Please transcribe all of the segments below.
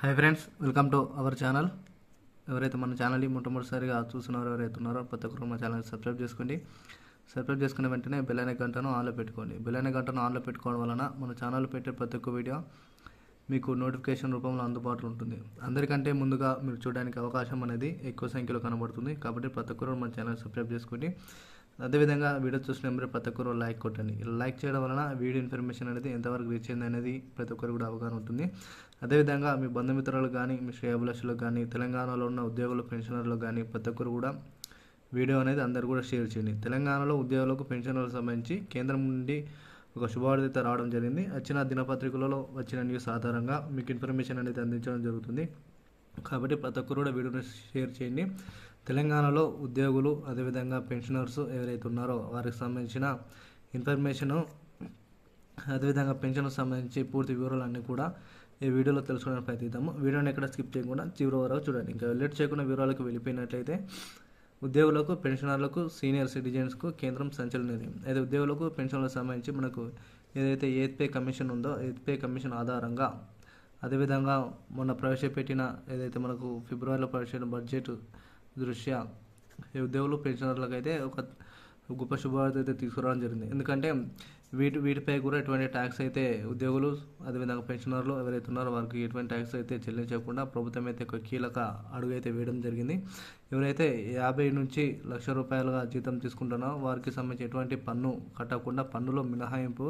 Hi friends welcome to our channel ఎవరైతే మన ఛానల్ని మొట్టమొదటిసారిగా చూస్తున్నారో ఎవరైతే ఉన్నారో ప్రతి ఒక్కరు మా ఛానల్ సబ్స్క్రైబ్ చేసుకోండి. సబ్స్క్రైబ్ చేసుకున్న వెంటనే బెల్ గంటను ఆన్లో పెట్టుకోండి. బెల్ గంటను ఆన్లో పెట్టుకోవడం వలన మన ఛానల్ పెట్టే ప్రతి ఒక్క వీడియో మీకు నోటిఫికేషన్ రూపంలో అందుబాటులో ఉంటుంది. అందరికంటే ముందుగా మీరు చూడడానికి అవకాశం అనేది ఎక్కువ సంఖ్యలో కనబడుతుంది. కాబట్టి ప్రతి ఒక్కరు మన ఛానల్ సబ్స్క్రైబ్ చేసుకోండి. అదేవిధంగా వీడియో చూసిన నెంబర్ ప్రతి ఒక్కరు లైక్ కొట్టండి. ఇలా లైక్ చేయడం వలన వీడియో ఇన్ఫర్మేషన్ అనేది ఎంతవరకు రీచ్ అయింది అనేది ప్రతి ఒక్కరు కూడా అవగాహన ఉంటుంది. అదేవిధంగా మీ బంధుమిత్రులు కానీ మీ శ్రేయభిలాషులకు కానీ తెలంగాణలో ఉన్న ఉద్యోగులు పెన్షనర్లకు కానీ ప్రతి ఒక్కరు కూడా వీడియో అనేది అందరు కూడా షేర్ చేయండి. తెలంగాణలో ఉద్యోగులకు పెన్షన్లకు సంబంధించి కేంద్రం నుండి ఒక శుభవార్త రావడం జరిగింది. వచ్చిన దినపత్రికలలో వచ్చిన న్యూస్ ఆధారంగా మీకు ఇన్ఫర్మేషన్ అనేది అందించడం జరుగుతుంది. కాబట్టి ప్రతి ఒక్కరు కూడా వీడియోని షేర్ చేయండి. తెలంగాణలో ఉద్యోగులు అదేవిధంగా పెన్షనర్స్ ఎవరైతే ఉన్నారో వారికి సంబంధించిన ఇన్ఫర్మేషను అదేవిధంగా పెన్షన్కు సంబంధించి పూర్తి వివరాలన్నీ కూడా ఈ వీడియోలో తెలుసుకోవడానికి ప్రయత్నిద్దాము. వీడియోని ఎక్కడ స్కిప్ చేయకుండా చివరి వరకు చూడండి. ఇంకా లేట్ చేయకుండా వివరాలకు వెళ్ళిపోయినట్లయితే ఉద్యోగులకు పెన్షనర్లకు సీనియర్ సిటిజన్స్కు కేంద్రం సంచలన అయితే ఉద్యోగులకు పెన్షన్లకు సంబంధించి మనకు ఏదైతే ఎయిత్ పే కమిషన్ ఉందో ఎయిత్ పే కమిషన్ ఆధారంగా అదేవిధంగా మొన్న ప్రవేశపెట్టిన ఏదైతే మనకు ఫిబ్రవరిలో ప్రవేశపెట్టిన బడ్జెట్ దృష్ట్యా ఉద్యోగులు పెన్షనర్లకు అయితే ఒక గొప్ప శుభవార్త అయితే తీసుకురావడం జరిగింది. ఎందుకంటే వీటి వీటిపై కూడా ఎటువంటి ట్యాక్స్ అయితే ఉద్యోగులు అదేవిధంగా పెన్షనర్లు ఎవరైతే ఉన్నారో వారికి ఎటువంటి ట్యాక్స్ అయితే చెల్లించకుండా ప్రభుత్వం అయితే ఒక కీలక అడుగు అయితే వేయడం జరిగింది. ఎవరైతే యాభై నుంచి లక్ష రూపాయలుగా జీతం తీసుకుంటున్నారో వారికి సంబంధించి ఎటువంటి పన్ను కట్టకుండా పన్నులో మినహాయింపు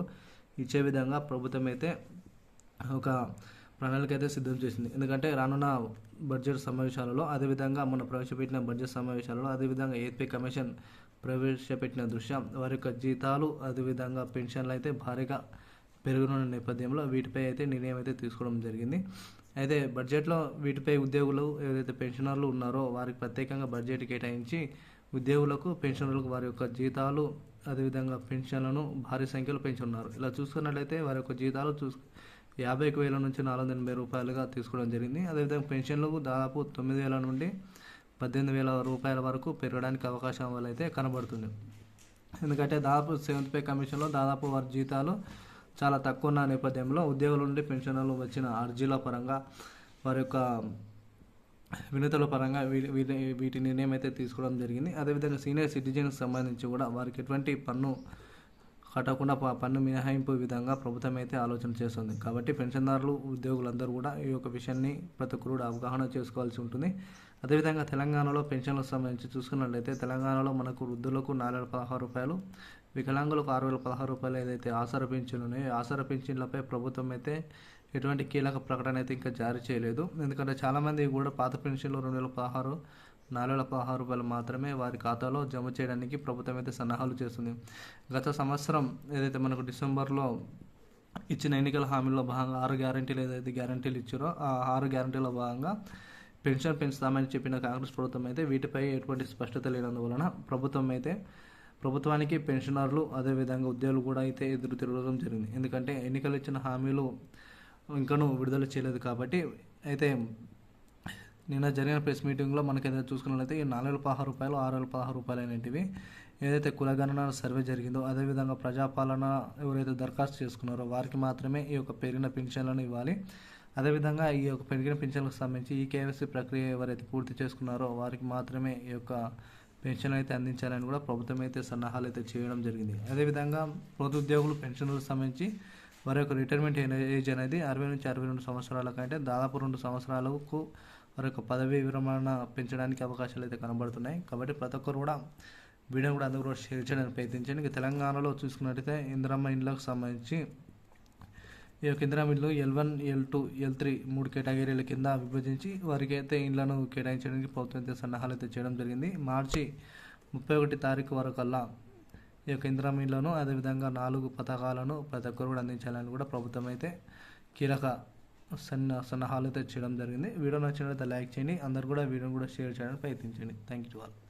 ఇచ్చే విధంగా ప్రభుత్వం అయితే ఒక ప్రణాళిక అయితే సిద్ధం చేసింది. ఎందుకంటే రానున్న బడ్జెట్ సమావేశాలలో అదేవిధంగా మన ప్రవేశపెట్టిన బడ్జెట్ సమావేశాలలో అదేవిధంగా ఏపీ కమిషన్ ప్రవేశపెట్టిన దృశ్యం వారి యొక్క జీతాలు అదేవిధంగా పెన్షన్లు అయితే భారీగా పెరుగుతున్న నేపథ్యంలో వీటిపై అయితే నిర్ణయం అయితే తీసుకోవడం జరిగింది. అయితే బడ్జెట్లో వీటిపై ఉద్యోగులు ఏదైతే పెన్షనర్లు ఉన్నారో వారికి ప్రత్యేకంగా బడ్జెట్ కేటాయించి ఉద్యోగులకు పెన్షనర్లకు వారి యొక్క జీతాలు అదేవిధంగా పెన్షన్లను భారీ సంఖ్యలో పెంచున్నారు. ఇలా చూసుకున్నట్లయితే వారి యొక్క జీతాలు చూసు యాభై వేల నుంచి నాలుగు వందల ఎనభై రూపాయలుగా తీసుకోవడం జరిగింది. అదేవిధంగా పెన్షన్లకు దాదాపు తొమ్మిది వేల నుండి పద్దెనిమిది వేల రూపాయల వరకు పెరగడానికి అవకాశం వల్ల అయితే కనబడుతుంది. ఎందుకంటే దాదాపు సెవెంత్ పే కమిషన్లో దాదాపు వారి జీతాలు చాలా తక్కువ ఉన్న నేపథ్యంలో ఉద్యోగుల నుండి పెన్షన్లు వచ్చిన అర్జీల పరంగా వారి యొక్క వినతుల పరంగా వీటి వీటి వీటి నిర్ణయం అయితే తీసుకోవడం జరిగింది. అదేవిధంగా సీనియర్ సిటిజన్కి సంబంధించి కూడా వారికి ఎటువంటి పన్ను కట్టకుండా పన్ను మినహాయింపు విధంగా ప్రభుత్వం అయితే ఆలోచన చేస్తుంది. కాబట్టి పెన్షన్దారులు ఉద్యోగులందరూ కూడా ఈ యొక్క విషయాన్ని ప్రతి ఒక్కరు అవగాహన చేసుకోవాల్సి ఉంటుంది. అదేవిధంగా తెలంగాణలో పెన్షన్లకు సంబంధించి చూసుకున్నట్లయితే తెలంగాణలో మనకు వృద్ధులకు నాలుగు వేల పదహారు రూపాయలు వికలాంగులకు ఆరు వేల పదహారు రూపాయలు ఏదైతే ఆసర పెన్షన్లు ఉన్నాయో ఆసర పెన్షన్లపై ప్రభుత్వం అయితే ఎటువంటి కీలక ప్రకటన అయితే ఇంకా జారీ చేయలేదు. ఎందుకంటే చాలామంది కూడా పాత పెన్షన్లు రెండు వేల పదహారు నాలుగు వేల పదహారు రూపాయలు మాత్రమే వారి ఖాతాలో జమ చేయడానికి ప్రభుత్వం అయితే సన్నాహాలు చేస్తుంది. గత సంవత్సరం ఏదైతే మనకు డిసెంబర్లో ఇచ్చిన ఎన్నికల హామీలో భాగంగా ఆరు గ్యారంటీలు ఏదైతే గ్యారంటీలు ఇచ్చారో ఆ ఆరు గ్యారంటీలో భాగంగా పెన్షన్ పెంచుతామని చెప్పిన కాంగ్రెస్ ప్రభుత్వం అయితే వీటిపై ఎటువంటి స్పష్టత లేనందువలన ప్రభుత్వం అయితే ప్రభుత్వానికి పెన్షనర్లు అదేవిధంగా ఉద్యోగులు కూడా అయితే ఎదురు తిరగడం జరిగింది. ఎందుకంటే ఎన్నికలు ఇచ్చిన హామీలు ఇంకనూ విడుదల చేయలేదు కాబట్టి అయితే నిన్న జరిగిన ప్రెస్ మీటింగ్లో మనకి ఏదైతే చూసుకున్నట్లయితే ఈ నాలుగు వేల పదహారు రూపాయలు ఆరు వేల పదహారు రూపాయలు అనేటివి ఏదైతే కులగణన సర్వే జరిగిందో అదేవిధంగా ప్రజాపాలన ఎవరైతే దరఖాస్తు చేసుకున్నారో వారికి మాత్రమే ఈ యొక్క పెరిగిన పెన్షన్లను ఇవ్వాలి. అదేవిధంగా ఈ యొక్క పెరిగిన పెన్షన్లకు సంబంధించి ఈ కేవైసీ ప్రక్రియ ఎవరైతే పూర్తి చేసుకున్నారో వారికి మాత్రమే ఈ యొక్క పెన్షన్ అయితే అందించాలని కూడా ప్రభుత్వం అయితే సన్నాహాలు అయితే చేయడం జరిగింది. అదేవిధంగా ప్రభుత్వ ఉద్యోగులు పెన్షన్లకు సంబంధించి వారి యొక్క రిటైర్మెంట్ ఏజ్ అనేది అరవై నుంచి అరవై రెండు సంవత్సరాల కంటే దాదాపు రెండు సంవత్సరాలకు వారి యొక్క పదవీ విరమణ పెంచడానికి అవకాశాలు అయితే కనబడుతున్నాయి. కాబట్టి ప్రతి ఒక్కరు కూడా వీడియో కూడా అందరూ కూడా షేర్ చేయడానికి ప్రయత్నించండి. ఇక తెలంగాణలో చూసుకున్నట్టయితే ఇందిరమ్మ ఇండ్లకు సంబంధించి ఈ యొక్క ఇందిరమ్మ ఇండ్లు L one L two L three మూడు కేటగిరీల కింద విభజించి వారికి అయితే ఇండ్లను కేటాయించడానికి ప్రభుత్వం అయితే సన్నాహాలు అయితే చేయడం జరిగింది. మార్చి ముప్పై ఒకటి తారీఖు వరకల్లా ఈ యొక్క ఇందిరమ్మ ఇండ్లను అదేవిధంగా నాలుగు పథకాలను ప్రతి ఒక్కరు కూడా అందించాలని కూడా ప్రభుత్వం అయితే కీలక సన్న సన్నాహాలు తెచ్చడం చేయడం జరిగింది. వీడియో నచ్చినట్లయితే లైక్ చేయండి. అందరు కూడా వీడియోని కూడా షేర్ చేయడానికి ప్రయత్నించండి. Thank you all.